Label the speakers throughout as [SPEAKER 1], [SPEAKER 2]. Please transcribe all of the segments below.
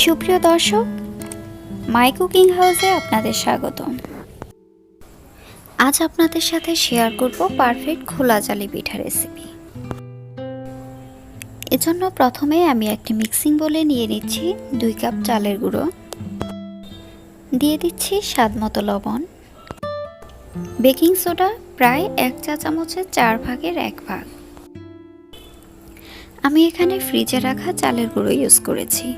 [SPEAKER 1] সুপ্রিয় দর্শক, my cooking হাউসে আপনাদের স্বাগতম। আজ আপনাদের সাথে শেয়ার করব পারফেক্ট খোলা জালি পিঠা রেসিপি। এজন্য প্রথমে আমি একটি মিক্সিং বলে নিয়ে নিচ্ছি দুই কাপ চালের গুঁড়ো। দিয়ে দিচ্ছি স্বাদ মতো লবণ। বেকিং সোডা প্রায় এক চা চামচের চার ভাগের এক ভাগ। আমি এখানে ফ্রিজে রাখা চালের গুঁড়ো ইউজ করেছি।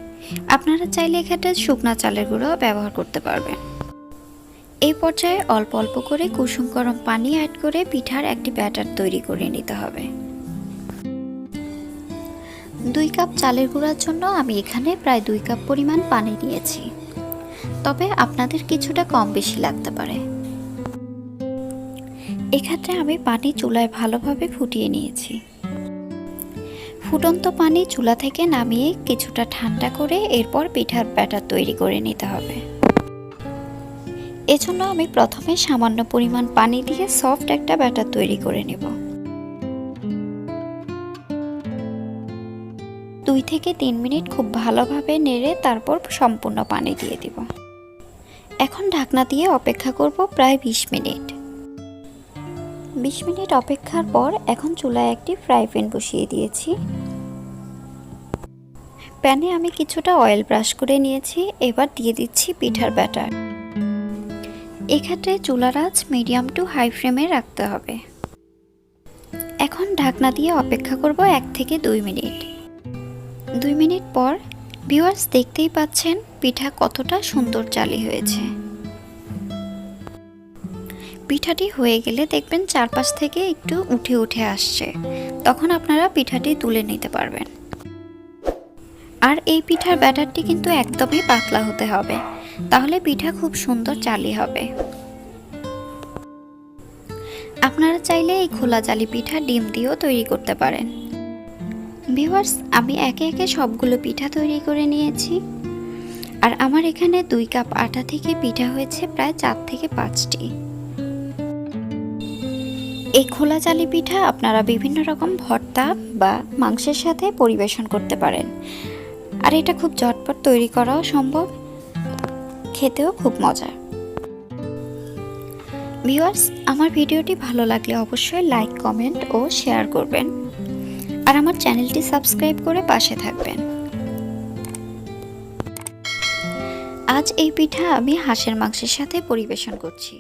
[SPEAKER 1] আপনারা চাইলে এখানে শুকনা চালের গুঁড়ো ব্যবহার করতে পারবেন। এই পর্যায়ে অল্প অল্প করে কুসুম গরম পানি অ্যাড করে পিঠার একটি ব্যাটার তৈরি করে নিতে হবে। দুই কাপ চালের গুঁড়ার জন্য আমি এখানে প্রায় দুই কাপ পরিমাণ পানি নিয়েছি। তবে আপনাদের কিছুটা কম বেশি লাগতে পারে। এক্ষেত্রে আমি পানি চুলায় ভালোভাবে ফুটিয়ে নিয়েছি। ফুটন্ত পানি চুলা থেকে নামিয়ে কিছুটা ঠান্ডা করে এরপর পিঠার ব্যাটার তৈরি করে নিতে হবে। এজন্য আমি প্রথমে সামান্য পরিমাণ পানি দিয়ে সফট একটা ব্যাটার তৈরি করে নেব। দুই থেকে তিন মিনিট খুব ভালোভাবে নেড়ে তারপর সম্পূর্ণ পানি দিয়ে দিব। এখন ঢাকনা দিয়ে অপেক্ষা করব প্রায় বিশ মিনিট। বিশ মিনিট অপেক্ষার পর এখন চুলায় একটি ফ্রাই প্যান বসিয়ে দিয়েছি। প্যানে আমি কিছুটা অয়েল ব্রাশ করে নিয়েছি, এবার দিয়ে দিচ্ছি পিঠার ব্যাটার। এক্ষেত্রে চুলার আঁচ মিডিয়াম টু হাই ফ্লেমে রাখতে হবে। এখন ঢাকনা দিয়ে অপেক্ষা করব এক থেকে দুই মিনিট। দুই মিনিট পর ভিউয়ার্স দেখতেই পাচ্ছেন পিঠা কতটা সুন্দর চালি হয়েছে। পিঠাটি হয়ে গেলে দেখবেন চারপাশ থেকে একটু উঠে উঠে আসছে। তখন আপনারা পিঠাটি তুলে নিতে পারবেন। আর এই পিঠার ব্যাটারটি কিন্তু একদমই পাতলা হতে হবে। তাহলে পিঠা খুব সুন্দর চালি হবে। আপনারা চাইলে এই খোলা জালি পিঠা ডিম দিয়েও তৈরি করতে পারেন। ভিউয়ার্স, আমি একে একে সবগুলো পিঠা তৈরি করে নিয়েছি। আর আমার এখানে দুই কাপ আটা থেকে পিঠা হয়েছে প্রায় চার থেকে পাঁচটি। এই খোলা চালি পিঠা আপনারা বিভিন্ন রকম ভর্তা বা মাংসের সাথে পরিবেশন করতে পারেন। আর এটা খুব ঝটপট তৈরি করাও সম্ভব। খেতেও খুব মজা ভিউয়ার্স, আমার ভিডিওটি ভালো লাগলে অবশ্যই লাইক, কমেন্ট ও শেয়ার করবেন। আর আমার চ্যানেলটি সাবস্ক্রাইব করে পাশে থাকবেন। আজ এই পিঠা আমি হাঁসের মাংসের সাথে পরিবেশন করছি।